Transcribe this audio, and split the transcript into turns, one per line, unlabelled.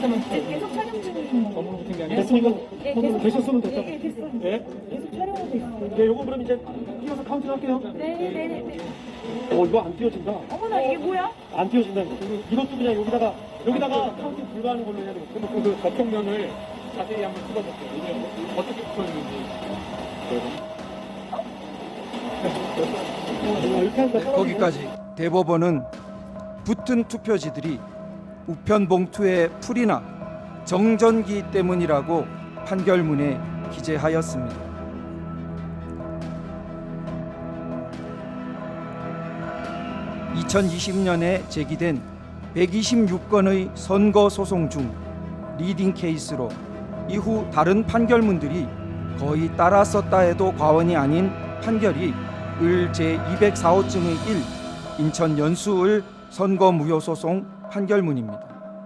네, 계속 촬영 중인
업무로 붙은 게 아니라
계속
계셨으면
촬영-
됐다고.
예, 예, 됐어요.
예?
계속 촬영하고 있어요.
네, 요거 그럼 이제 띄워서 카운팅 할게요.
네, 네, 네, 네.
어, 이거 안 띄워진다.
어머나 이게 뭐야?
안 띄워진다. 이거. 이것도 그냥 여기다가 여기다가 카운팅 불가하는 걸로 해야 되고. 그럼 그 접촉면을 자세히 한번 찍어볼게요. 이게 어떻게 붙어있는지. 어, 이렇게.
거기까지 대법원은 붙은 투표지들이 우편 봉투에 풀이나 정전기 때문이라고 판결문에 기재하였습니다. (2020년에) 제기된 (126건의) 선거 소송 중 리딩 케이스로 이후 다른 판결문들이 거의 따라 썼다 해도 과언이 아닌 판결이 을 제204호증의 1 인천 연수을 선거 무효 소송 판결문입니다.